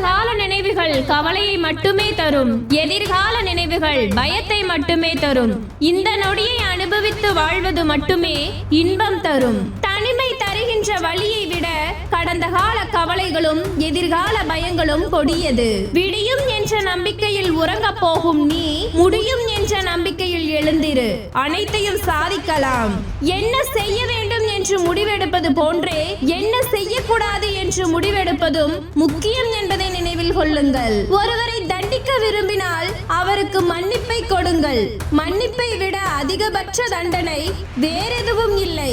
கால நினைவுகள் கவலையை மட்டுமே தரும். எதிர்கால நினைவுகள் பயத்தை மட்டுமே தரும். இந்த நொடியை அனுபவித்து வாழ்வது மட்டுமே இன்பம் தரும். தனிமை தருகின்ற வழியை விட கடந்த கால கவலைகளும் எதிர்கால பயங்களும் கொடியது. விடியும் என்ற நம்பிக்கையில் உறங்கப் போகும் நீ முடியும் என்ற நம்பிக்கையில் எழுந்திரு. அனைத்தையும் சாதிக்கலாம். என்ன செய்ய வேண்டும் என்று முடிவெடுப்பது போன்றே என்ன செய்யக்கூடாது என்று முடிவெடுப்பதும் முக்கியம் என்பதை நினைவில் கொள்ளுங்கள். ஒருவரை மன்னிக்க விரும்பினால் அவருக்கு மன்னிப்பை கொடுங்கள். மன்னிப்பை விட அதிகபட்ச தண்டனை வேறெதுவும் இல்லை.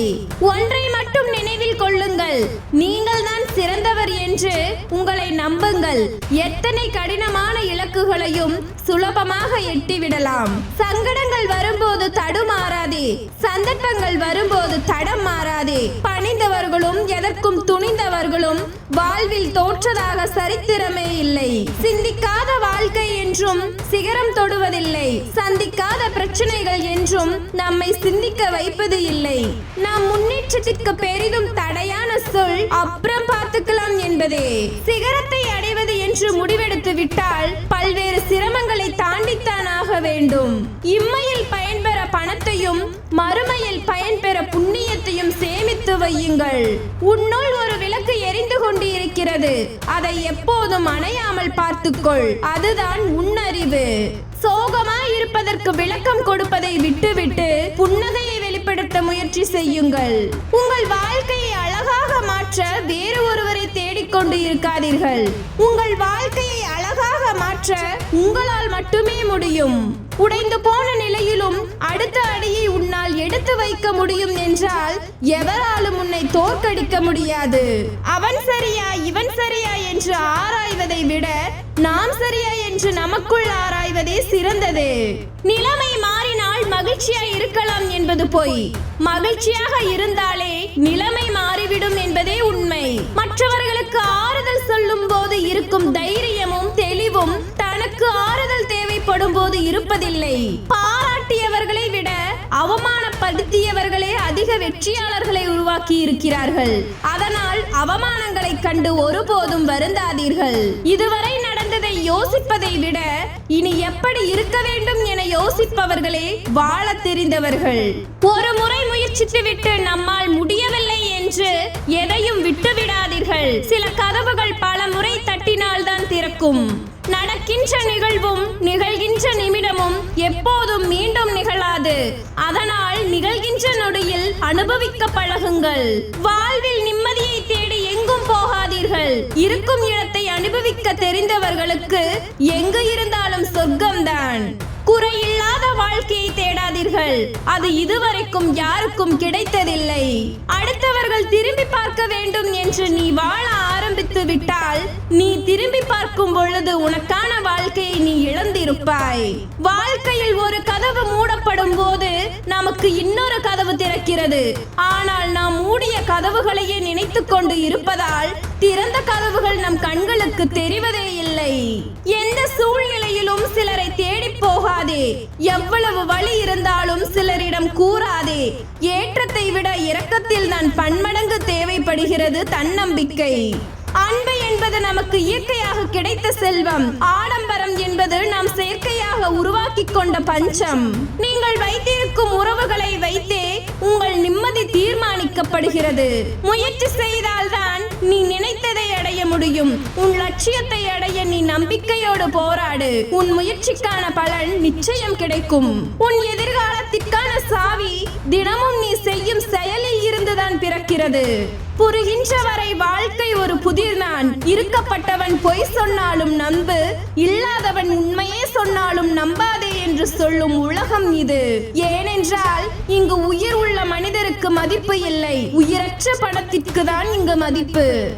ஒன்றை மட்டும் நினைவில் கொள்ளுங்கள். நீங்கள் தான் சிறந்தவர் என்று உங்களை நம்புங்கள். எத்தனை கடினமான இலக்குகளையும் சுலபமாக எட்டிவிடலாம். சங்கடங்கள் வரும்போது தடுமாறாதே சந்தர்ப்பங்கள் வரும்போது தடம் மாறாதே. பணிந்தவர்களும் எதற்கும் துணிந்தவர்களும் வாழ்வில் தோற்றதாக சரித்திரமே இல்லை. சிந்திக்காத வாழ் வாழ்க்கை என்றும் சிகரம் தொடுவதில்லை. சந்திக்காத பிரச்சனைகள் என்றும் நம்மை சிந்திக்க வைப்பது இல்லை. நாம் முன்னேற்றத்திற்கு பெரிதும் தடையான சொல் அப்புறம் பார்த்துக்கலாம் என்பதே. சிகரத்தை அடைவது என்று முடிவெடுத்து விட்டால் பல்வேறு சிரமங்களை தாண்டித்தான் ஆக வேண்டும். இம்மையில் பயன்பெற பணத்தையும் மறுமையில் பயன்பெற புண்ணியத்தையும் சேமித்து வையுங்கள். உன்னுள் ஒரு விளக்கு எரிந்து இருக்கிறது. அதை எப்போதும் அணையாமல் பார்த்துக்கொள். அதுதான் உன்னறிவு. சோகமா இருப்பதற்கு விளக்கம் கொடுப்பதை விட்டுவிட்டு புன்னகையை வெளிப்படுத்த முயற்சி செய்யுங்கள். உங்கள் வாழ்க்கையை அழகாக மாற்ற வேறு ஒருவரை தேடிக்கொண்டு இருக்காதீர்கள். உங்கள் வாழ்க்கையை அழகாக மாற்ற உங்களால் மட்டுமே முடியும். உடைந்து போன நிலையிலும் அடுத்த அடியை உன்னால் எடுத்து வைக்க முடியும் என்றால் எவராலும் உன்னை தோற்கடிக்க முடியாது. அவன் சரியா இவன் சரியா என்று ஆராய்வதை விட நாம் சரியா என்று நமக்குள் ஆராய்வதே சிறந்தது. நிலைமை மாறினால் மகிழ்ச்சியாய் இருக்கலாம் என்பது பொய். மகிழ்ச்சியாக இருந்தாலே நிலைமை மாறிவிடும் என்பதே உண்மை. மற்றவர்களுக்கு ஆறுதல் சொல்லும் போது இருக்கும் தைரியமும் தெளிவும் தனக்கு ஆறுதல் தேவைப்படும் போது இருப்பதில்லை. பாராட்டியவர்களை விட அவமானப்படுத்தியவர்களே அதிக வெற்றியாளர்களை உருவாக்கி இருக்கிறார்கள். அதனால் அவமானங்களை கண்டு ஒருபோதும் வருந்தாதீர்கள். இதுவரை நடந்ததை யோசிப்பதை விட இனி எப்படி இருக்க வேண்டும் என யோசிப்பவர்களே வாழ தெரிந்தவர்கள். ஒரு முறை முயற்சித்து விட்டு நம்மால் முடியவில்லை என்று எதையும் விட்டுவிடாதீர்கள் சில கதவுகள் பல முறை தட்டினால் தான் திறக்கும். நடக்கின்ற நிகழ்வும் நிகழ்கின்ற நிமிடமும் எப்போதும் மீண்டும் நிகழாது. அதனால் நிகழ்கின்ற நொடியில் அனுபவிக்க பழகுங்கள். வாழ்வில் நிம்மதியை தேடி போகாதீர்கள். இருக்கும் இடத்தை அனுபவிக்க தெரிந்தவர்களுக்கு எங்கு இருந்தாலும் சொர்க்கம்தான். குறையில் வாழ்க்கையை தேடாதீர்கள். அது இதுவரைக்கும் யாருக்கும் கிடைத்ததில்லை. அடுத்தவர்கள் திரும்பி பார்க்க வேண்டும் என்று நீ வாழ ஆரம்பித்து விட்டால் நீ திரும்பி பார்க்கும் பொழுது உனக்கான வாழ்க்கையை நீ இழந்திருப்பாய். வாழ்க்கையில் ஒரு கதவு மூடப்படும் போது நமக்கு இன்னொரு கதவு திறக்கிறது. ஆனால் நாம் மூடிய கதவுகளையே நினைத்துக் கொண்டு இருப்பதால் திறந்த கதவுகள் நம் கண்களுக்கு தெரிவதே இல்லை. எந்த சூழ்நிலையிலும் சிலரை போகாதே எவ்வளவு வழி இருந்தாலும் சிலரிடம் கூறாதே. ஏற்றத்தை விட இரக்கத்தில் நான் பன்மடங்கு தேவைப்படுகிறது தன்னம்பிக்கை. என்பது நமக்கு இயற்கையாக கிடைத்த செல்வம். ஆடம்பரம் என்பது நாம் செயற்கையாக உருவாக்கி கொண்ட பஞ்சம். நீங்கள் வைத்திருக்கும் உறவுகளை வைத்தே உங்கள் நிம்மதி தீர்மானிக்கப்படுகிறது. முயற்சி செய்தால்தான் நீ நினைத்ததை அடைய முடியும். உன் லட்சியத்தை அடைய நீ நம்பிக்கையோடு போராடு. உன் முயற்சிக்கான பலன் நிச்சயம் கிடைக்கும். உன் எதிர்காலத்திற்கான சாவி தினமும் நீ செய்யும் செயல் இருந்துதான் பிறக்கிறது. புரிகின்ற வரை வாழ்க்கை ஒரு புதிர் நான். இருக்கப்பட்டவன் பொய் சொன்னாலும் நம்பு. இல்லாதவன் உண்மையே சொன்னாலும் நம்பாதே என்று சொல்லும் உலகம் இது. ஏனென்றால் இங்கு உயிர் உள்ள மனிதருக்கு மதிப்பு இல்லை. உயிரற்ற பணத்திற்கு தான் இங்கு மதிப்பு.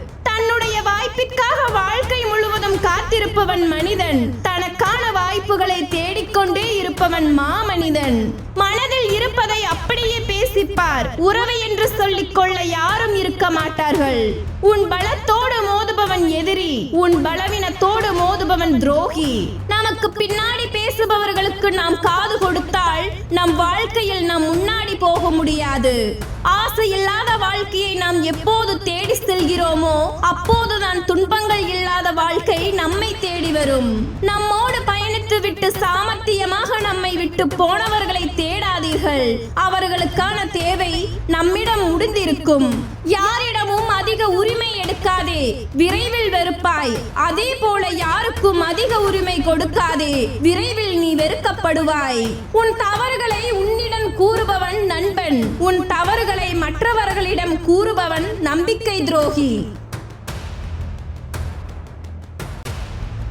தன்னுடைய வாய்ப்பிற்காக வாழ்க்கை முழுவதும் காத்திருப்பவன் மனிதன். தனக்கான வாய்ப்புகளை தேடிக்கொண்டே இருப்பவன் மாமனிதன். மனதில் இருப்பதை அப்படியே பேசிப்பார். உறவு என்று சொல்லிக் கொள்ள யாரும் இருக்க மாட்டார்கள். உன் பலத்தோடு மோதுபவன் எதிரி. உன் பலவீனத்தோடு மோதுபவன் துரோகி. நமக்கு பின்னாடி பேசுபவர்களுக்கு நாம் காது கொடுத்தால் நம் வாழ்க்கையில் நாம் முன்னாடி போக முடியாது. ஆசை இல்லாத வாழ்க்கையை நாம் எப்போது தேடி செல்கிறோமோ அப்போதுதான் துன்பங்கள் இல்லாத வாழ்க்கை நம்மை தேடி வரும். நம்மோடு பயணித்து விட்டு சாமர்த்தியமாக நம்மை விட்டு போனவர்களை தேடாதீர்கள். அவர்களுக்கான தேவை நம்மிடம் முடிந்திருக்கும். யாரிடமும் அதிக உரிமை எடுக்காதே. விரைவில் வெறுப்பாய். அதே போல யாருக்கும் அதிக உரிமை கொடுக்காதே. விரைவில் நீ வெறுக்கப்படுவாய். உன் தவறுகளை உன்னிடம் கூறுபவன் நண்பன். உன் தவறுகளை மற்றவர்களிடம் கூறுபவன் நம்பிக்கை துரோகி.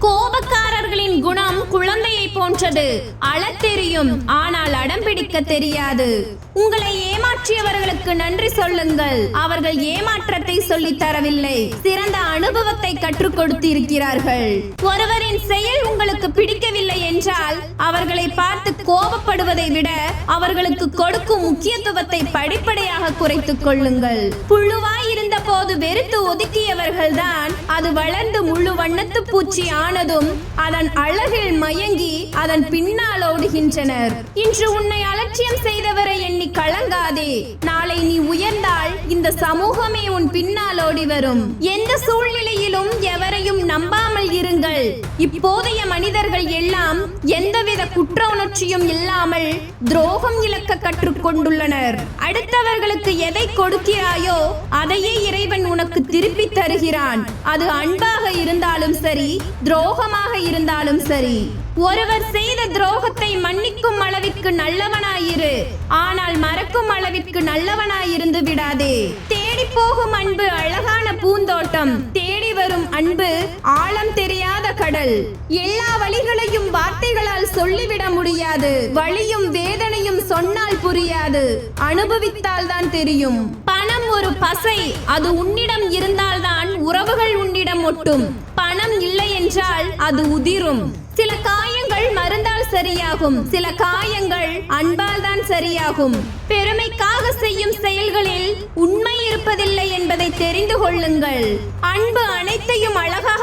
கோபக்காரர்களின் குணம் குழந்தையை போன்றது. அள தெரியும் ஆனால் அடம் பிடிக்க தெரியாது. உங்களை ஏமாற்றியவர்களுக்கு நன்றி சொல்லுங்கள். அவர்கள் ஏமாற்றத்தை சொல்லி தரவில்லை. சிறந்த அனுபவத்தை கற்றுக் கொடுத்திருக்கிறார்கள். ஒருவரின் செயல் உங்களுக்கு பிடிக்கவில்லை என்றால் அவர்களை பார்த்து கோபப்படுவதை விட அவர்களுக்கு கொடுக்கும் முக்கியத்துவத்தை படிப்படியாக குறைத்துக் கொள்ளுங்கள். புழுவாய் இருந்த அப்போது வெறுத்து ஒதுக்கியவர்கள்தான். அது வளர்ந்து முழு வண்ணத்து பூச்சி ஆனதும் அதன் அழகில் மயங்கி அதன் பின்னால் ஓடுகின்றனர். இன்று உன்னை அலட்சியம் செய்தவரை எண்ணி கலங்காதே. நாளை நீ உயர்ந்தால் இந்த சமூகமே உன் பின்னால் ஓடி வரும். எந்த சூழ்நிலையிலும் எவரையும் நம்பாமல் இருங்கள். இப்போதைய மனிதர்கள் எல்லாம் எந்தவித குற்ற உணர்ச்சியும் இல்லாமல் துரோகம் இழக்க கற்றுக்கொண்டுள்ளனர் அடுத்தவர்களுக்கு எதை கொடுக்கிறாயோ அதையே இறைவன் உனக்கு திருப்பி தருகிறான். அது அன்பாக இருந்தாலும் சரி துரோகமாக இருந்தாலும் சரி. ஒருவர் செய்த துரோகத்தை மன்னிக்கும் அளவிற்கு நல்லவனாயிரு. ஆனால் மறக்கும் அளவிற்கு நல்லவனாயிருந்து விடாதே. தேடி போகும் அன்பு அழகான பூந்தோட்டம். தேடி வரும் அன்பு ஆழம் தெரியாத கடல். எல்லா வழிகளையும் வார்த்தைகளால் சொல்லிவிட முடியாது. வழியும் வேதனையும் சொன்னால் புரியாது. அனுபவித்தால் தான் தெரியும். ஒரு பசை. அது உன்னிடம் இருந்தால்தான் உறவுகள் உன்னிடம் ஒட்டும். பணம் இல்லை என்றால் அது உதிரும். சில காயங்கள் மருந்தால் சரியாகும். சில காயங்கள் அன்பால் தான் சரியாகும். பெருமைக்காக செய்யும் செயல்களில் உண்மை இருப்பதில்லை என்பதை தெரிந்து கொள்ளுங்கள். அன்பு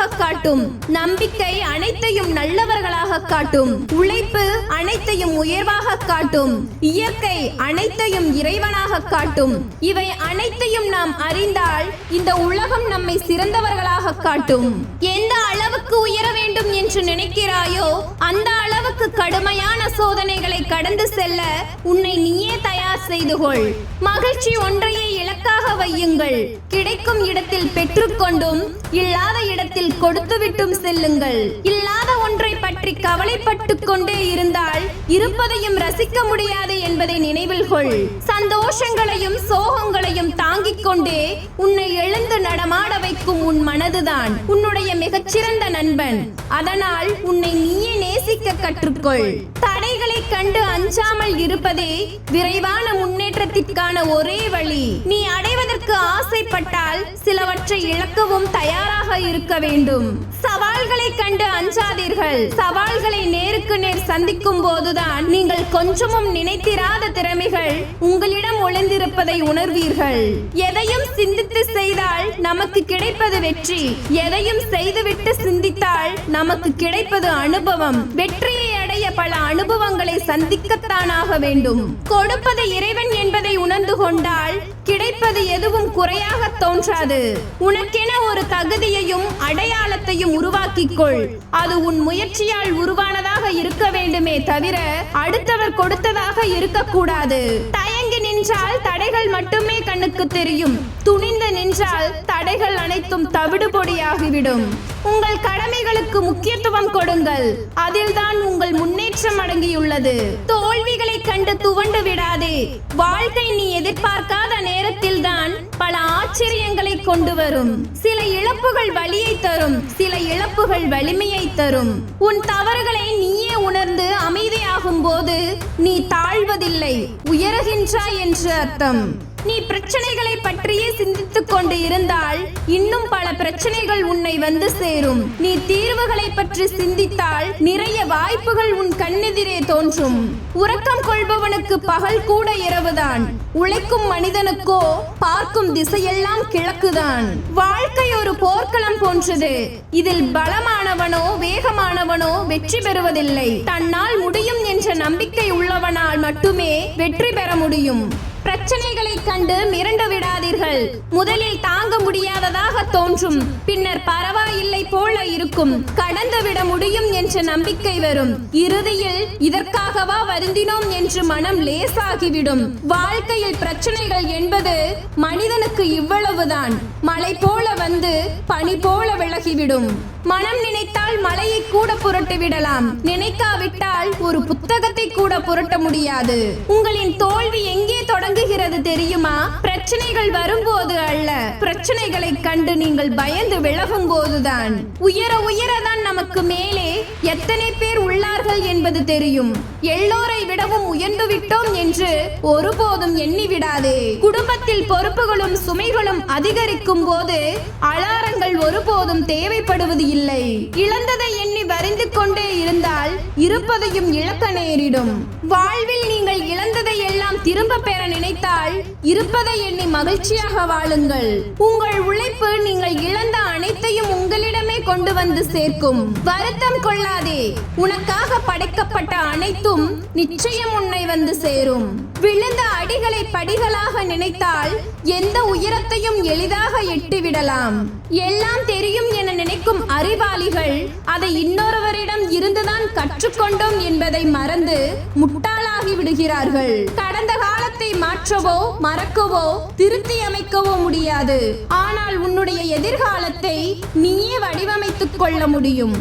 காட்டும் நம்பிக்கை அனைத்தையும் நல்லவர்களாக காட்டும் உழைப்பு அனைத்தையும் உயர்வாக காட்டும் இயற்கை அனைத்தையும் இறைவனாக காட்டும் இவை அனைத்தையும் நாம் அறிந்தால் இந்த உலகம் நம்மை சிறந்தவர்களாக காட்டும். எந்த அளவுக்கு உயர வேண்டும் என்று நினைக்கிறாயோ அந்த அளவுக்கு கடுமையான சோதனைகளை கடந்து செல்ல உன்னை நீயே தயார் செய்து கொள். மகிழ்ச்சி ஒன்றையே இலக்காக வையுங்கள். கிடைக்கும் இடத்தில் பெற்றுக்கொண்டும் இல்லாத இடத்தில் கொடுத்துவிட்டும் செல்லுங்கள். இல்லாத ஒன்றை பற்றி கவலைப்பட்டு கொண்டே இருந்தால் இருப்பதையும் ரசிக்க முடியாது என்பதை நினைவில் கொள். சந்தோஷங்களையும் சோகங்களையும் தாங்கிக் கொண்டே உன்னை எழுந்து நடமாட வைக்கும் உன் மனதுதான் உன்னுடைய மிகச்சிறந்த நண்பன். அதனால் உன்னை நீயே நேசிக்க கற்றுக்கொள். தடைகளை கண்டு அஞ்சாமல் இருப்பதே விரைவான முன்னேற்றத்திற்கான ஒரே வழி. நீ அடைவதற்கு ஆசைப்பட்டால் சிலவற்றை இழக்கவும் தயாராக இருக்க வேண்டும். சவால்களை கண்டு அஞ்சாதீர்கள். சவால்களை நேருக்கு நேர் சந்திக்கும் போதுதான் நீங்கள் கொஞ்சமும் நினைத்திராத திறமைகள் உங்களிடம் ஒளிந்திருப்பதை உணர்வீர்கள். எதையும் சிந்தித்து செய்தால் நமக்கு கிடைப்பது வெற்றி. எதையும் செய்துவிட்டு சிந்தித்தால் நமக்கு கிடைப்பது அனுபவம். வெற்றியை பல அனுபவங்களை சந்திக்கத்தானாக வேண்டும். கொடுப்பது இறைவன் என்பதை உணர்ந்து கொண்டால் கிடைப்பது எதுவும் குறையாக தோன்றாது. உனக்கென ஒரு தகுதியையும் அடையாளத்தையும் உருவாக்கிக் கொள் அது உன் முயற்சியால் உருவானதாக இருக்க வேண்டுமே தவிர அடுத்தவர் கொடுத்ததாக இருக்கக்கூடாது. தயங்கி நின்றால் தடைகள் மட்டுமே கண்ணுக்கு தெரியும். துணிந்து நின்றால் தடைகள் அனைத்தும் தவிடு பொடியாகிவிடும். உங்கள் கடமைகளுக்கு முக்கியத்துவம் கொடுங்கள். அதில்தான் உங்கள் முன்னேற்றம் அடங்கியுள்ளது. தோல்விகளை கண்டு துவண்டு விடாதே. வாழ்க்கை நீ எதிர்பார்க்காத நேரத்தில் தான் பல ஆச்சரியங்களை கொண்டு வரும். சில இழப்புகள் வலியை தரும். சில இழப்புகள் வலிமையை தரும். உன் தவறுகளை நீயே உணர்ந்து அமை அமைதியாகும் போது நீ தாழ்வதில்லை உயர்கின்றாய் என்று அர்த்தம். நீ பிரச்சனைகளை பற்றியே சிந்தித்துக் கொண்டு இருந்தால் இன்னும் பல பிரச்சனைகள் உன்னை வந்து சேரும். நீ தீர்வுகளை பற்றி சிந்தித்தால் நிறைய வாய்ப்புகள் உன் கண்ணெதிரே தோன்றும். உறக்கம் கொள்பவனுக்கு பகல் கூட இரவுதான். உழைக்கும் மனிதனுக்கோ பார்க்கும் திசையெல்லாம் கிழக்குதான். வாழ்க்கை ஒரு போர்க்களம் போன்றது. இதில் பலமானவனோ வேகமானவனோ வெற்றி பெறுவதில்லை. தன்னால் முடியும் என்ற நம்பிக்கை உள்ளவனால் மட்டுமே வெற்றி பெற முடியும். பிரச்சனைகளை கண்டு மிரண்டு விடாதீர்கள். முதலில் தாங்க முடியாததாக தோன்றும். பின்னர் பரவாயில்லை போல இருக்கும். கடந்து விட முடியும் என்ற நம்பிக்கை வரும். இறுதியில் இதற்காகவா வருந்தினோம் என்று மனம் லேசாகிவிடும். வாழ்க்கையில் பிரச்சனைகள் என்பது மனிதனுக்கு இவ்வளவுதான். மழை போல வந்து பனி போல விலகிவிடும். மனம் நினைத்தால் மலையை கூட புரட்டி விடலாம். நினைக்காவிட்டால் ஒரு புத்தகத்தை கூட புரட்ட முடியாது. உங்களின் தோல்வி எங்கே தொடங்குகிறது தெரியுமா? பிரச்சனைகள் வரும்போது அல்ல. பிரச்சனைகளை கண்டு நீங்கள் பயந்து விலகும் போதுதான் உயர உயரதான் நமக்கு மேலே எத்தனை பேர் உள்ளார்கள் என்பது தெரியும். எல்லோரை விடவும் உயர்ந்து விட்டோம் என்று ஒருபோதும் எண்ணி விடாதே. குடும்பத்தில் பொறுப்புகளும் சுமைகளும் அதிகரிக்கும் போது அலாரங்கள் ஒருபோதும் தேவைப்படும் தேவைப்படுவது இல்லை. இழந்ததை எண்ணி வரைந்து கொண்டே இருந்தால் இருப்பதையும் இழக்க நேரிடும். வாழ்வில் நீங்கள் இழந்ததை எல்லாம் திரும்ப பெற நினைத்தால் இருப்பதை எண்ணி மகிழ்ச்சியாக வாழுங்கள். உங்கள் உழைப்பு நீங்கள் இழந்த அனைத்தையும் உங்களிடமே கொண்டு வந்து சேர்க்கும். வருத்தம் கொள்ளாதே. உனக்காக படைக்கப்பட்ட அனைத்தும் நிச்சயம் உன்னை வந்து சேரும். விழுந்த அடிகளை படிகளாக நினைத்தால் எந்த உயரத்தையும் எளிதாக எட்டிவிடலாம். எல்லாம் தெரியும் என நினைக்கும் அறிவாளிகள் அதை இன்னொருவரிடம் இருந்துதான் கற்றுக்கொண்டோம் என்பதை மறந்து முட்டாளாகி விடுகிறார்கள். கடந்த கால எண்ணத்தை மாற்றவோ மறக்கவோ திருத்தி அமைக்கவோ முடியாது. ஆனால் உன்னுடைய எதிர்காலத்தை நீயே வடிவமைத்துக் கொள்ள முடியும்.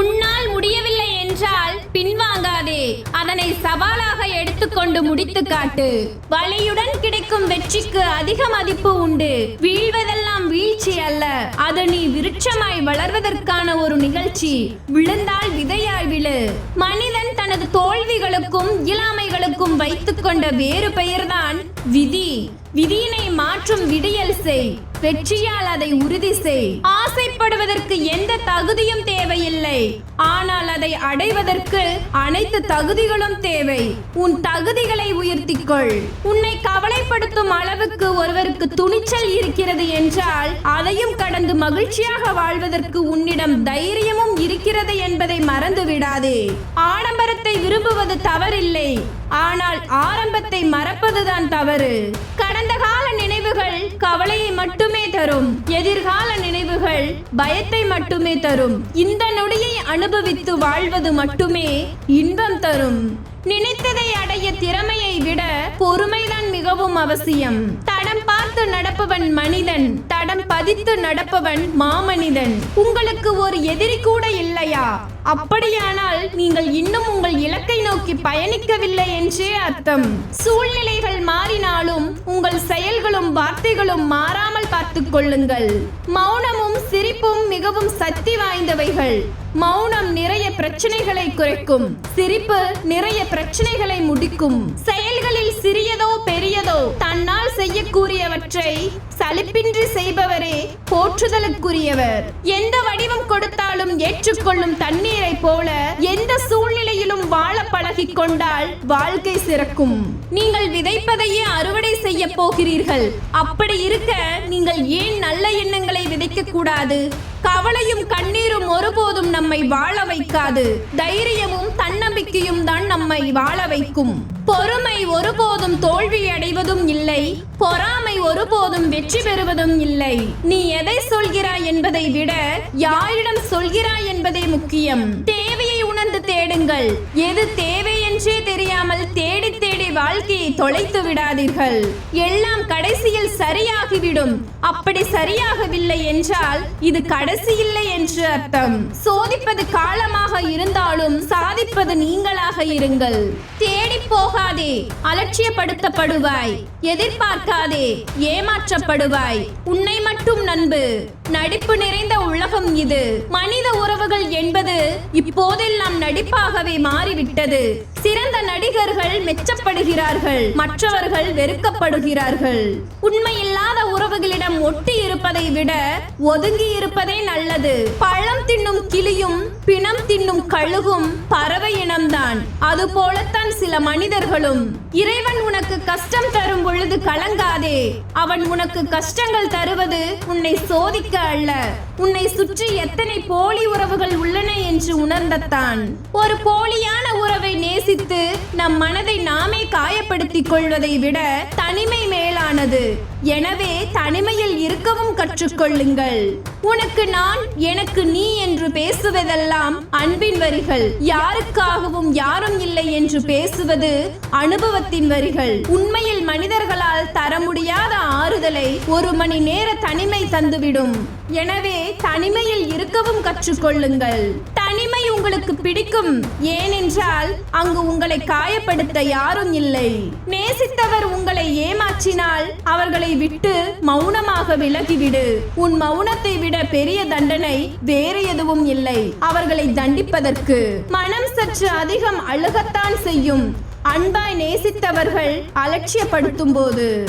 உன்னால் முடியவில்லை என்றால் பின்வாங்காதே. அதனை சவாலாக எடுத்துக்கொண்டு முடித்து காட்டு. வலியுடன் கிடைக்கும் வெற்றிக்கு அதிக மதிப்பு உண்டு. வீழ்வதெல்லாம் வீழ்ச்சி அல்ல. அது நீ விருட்சமாய் வளர்வதற்கான ஒரு நிகழ்ச்சி. விழுந்தால் விதையாய் விழு. மனிதன் தனது தோல்விகளுக்கும் இயலாமைகளுக்கும் வைத்துக்கொண்ட வேறு பெயர்தான் விதி. விதியினை மாற்றும் விடியல் செய் வெற்றியால் அதை உறுதி செய். ஆசைப்படுவதற்கு எந்த தகுதியும் தேவையில்லை. ஆனால் அதை அடைவதற்கு அனைத்து தகுதிகளும் தேவை. உன் தகுதிகளை உயர்த்திக்கொள். உன்னை கவலைப்படுத்தும் அளவுக்கு ஒருவருக்கு துணிச்சல் இருக்கிறது என்றால் அதையும் கடந்து மகிழ்ச்சியாக வாழ்வதற்கு உன்னிடம் தைரியமும் இருக்கிறது என்பதை மறந்து விடாதே ஆடம்பரத்தை விரும்புவது தவறில்லை. ஆனால் ஆரம்பத்தை மறப்பதுதான் தவறு. கடந்த கால நினைவுகள் கவலையை மட்டுமே தரும். எதிர்கால நினைவுகள் பயத்தை மட்டுமே தரும். இந்த நொடியை அனுபவித்து வாழ்வது மட்டுமே இன்பம் தரும். நினைத்ததை அடைய திறமையை விட பொறுமைதான் மிகவும் அவசியம். தடம் பார்த்து நடப்பவன் மனிதன் தடம் பதித்து நடப்பவன் மாமனிதன். உங்களுக்கு ஒரு எதிரி கூட இல்லையா? அப்படியானால் நீங்கள் இன்னும் உங்கள் இலக்கை நோக்கி பயணிக்கவில்லை என்றே அர்த்தம். சூழ்நிலைகள் மாறினாலும் உங்கள் செயல்களும் வார்த்தைகளும் மாறாமல் பார்த்துக் கொள்ளுங்கள். மௌனம் சிரிப்பும் மிகவும் சக்தி வாய்ந்தவைகள். மௌனம் நிறைய பிரச்சனைகளை குறைக்கும். சிரிப்பு நிறைய பிரச்சனைகளை முடிக்கும். செயல்களில் சிறியதோ பெரியதோ தன்னால் செய்யக்கூடியவற்றை சலிப்பின்றி செய்பவரே போற்றுதலுக்குரியவர். எந்த வடிவம் கொடுத்தாலும் ஏற்றுக்கொள்ளும் தண்ணீரை போல எந்த சூழ்நிலையிலும் வாழ பழகி கொண்டால் வாழ்க்கை சிறக்கும். நீங்கள் விதைப்பதையே அறுவடை செய்ய போகிறீர்கள். அப்படி இருக்க நீங்கள் ஏன் நல்ல எண்ணங்கள் விதைக்க கூடாது கவலையும் கண்ணீரும் ஒருபோதும் நம்மை வாழ வைக்காது. தைரியமும் தன்னம்பிக்கையும் தான் நம்மை வாழ வைக்கும். பொறுமை ஒருபோதும் தோல்வி அடைவதும் இல்லை. பொறாமை ஒருபோதும் வெற்றி பெறுவதும் இல்லை. நீ எதை சொல்கிறாய் என்பதை விட யாரிடம் சொல்கிறாய் என்பதே முக்கியம். தேவையை உணர்ந்து தேடுங்கள். எது தேவை என்றே தெரியாமல் தேடி தேடி வாழ்க்கையை தொலைத்து விடாதீர்கள். எல்லாம் கடைசியில் சரியாகிவிடும். அப்படி சரியாகவில்லை என்றால் இது கடைசி இல்லை என்று அர்த்தம். சோதிப்பது காலமாக இருந்தாலும் சாதிப்பது நீங்களாக இருங்கள். தேடி போகாதே அலட்சியப்படுத்தப்படுவாய். எதிர்பார்க்காதே ஏமாற்றப்படுவாய். உன்னை மட்டும் நண்பு. நடிப்பு நிறைந்த உலகம் இது. மனித உறவுகள் என்பது இப்போதெல்லாம் நடிப்பாகவே மாறிவிட்டது. சிறந்த நடிகர்கள் மெச்சப்படுகிறார்கள். மற்றவர்கள் வெறுக்கப்படுகிறார்கள். உண்மையில் இல்லாத உறவுகளிடம் ஒட்டி இருப்பதை விட ஒதுங்கி இருப்பதே நல்லது. பழம் தின்னும் கிளியும் பிணம் தின்னும் கழுகும் பறவை இனம்தான். அது போலத்தான் சில மனிதர்களும். இறைவன் உனக்கு கஷ்டம் தரும் பொழுது கலங்காதே. அவன் உனக்கு கஷ்டங்கள் தருவது உன்னை சோதிக்க அல்ல. உன்னை சுற்றி எத்தனை போலி உறவுகள் உள்ளன என்று உணர்ந்தத்தான். ஒரு போலியான உறவை நேசித்து நம் மனதை நாமே காயப்படுத்திக் கொள்வதை விட தனிமை மேலானது. எனவே தனிமையில் இருக்கவும் கற்றுக்கொள்ளுங்கள். உனக்கு நான் எனக்கு நீ என்று பேசுவதெல்லாம் அன்பின் வரிகள். யாருக்காகவும் யாரும் இல்லை என்று பேசுவது அனுபவத்தின் வரிகள். உண்மையில் மனிதர்களால் தர முடியாத ஆறுதலை ஒரு மணி நேர தனிமை தந்துவிடும். எனவே தனிமையில் இருக்கவும் கற்றுக்கொள்ளுங்கள். தனிமை உங்களுக்கு பிடிக்கும். ஏனென்றால் அங்கு உங்களை காயப்படுத்த யாரும் இல்லை. நேசித்தவர் உங்களை ஏமாற்றினால் அவர்களை விட்டு மௌனமாக விலகிவிடு. உன் மௌனத்தை விட பெரிய தண்டனை வேறு எதுவும் இல்லை. அவர்களை தண்டிப்பதற்கு மனம் சற்று அதிகம் அழுகத்தான் செய்யும். அன்பாய் நேசித்தவர்கள் அலட்சியப்படுத்தும் போது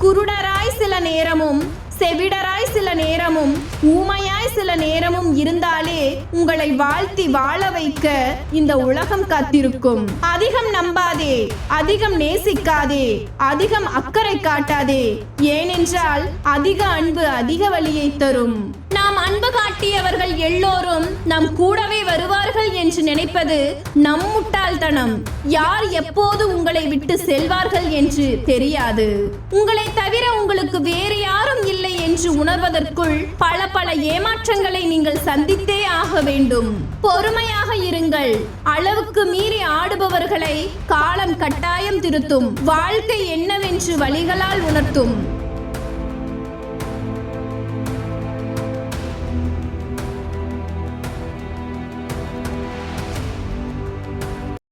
குருடராய் சில நேரமும் செவிடராய் சில நேரமும் ஊமையாய் சில நேரமும் இருந்தாலே உங்களை வாழ்த்தி வாழ வைக்க இந்த உலகம் காத்திருக்கும். அதிகம் நம்பாதே அதிகம் நேசிக்காதே அதிகம் அக்கறை காட்டாதே ஏனென்றால் அதிக அன்பு அதிக வழியை தரும். நாம் அன்பு காட்டியவர்கள் எல்லோரும் நம் கூடவே வருவார்கள் என்று நினைப்பது நம் முட்டாள்தனம். யார் எப்போது உங்களை விட்டு செல்வார்கள் என்று தெரியாது. உங்களை தவிர உங்களுக்கு வேறு யாரும் இல்லை என்று உணர்வதற்குள் பல பல ஏமாற்றங்களை நீங்கள் சந்தித்தே ஆக வேண்டும். பொறுமையாக இருங்கள். அளவுக்கு மீறி ஆடுபவர்களை காலம் கட்டாயம் திருத்தும். வாழ்க்கை என்னவென்று வழிகளால் உணர்த்தும்.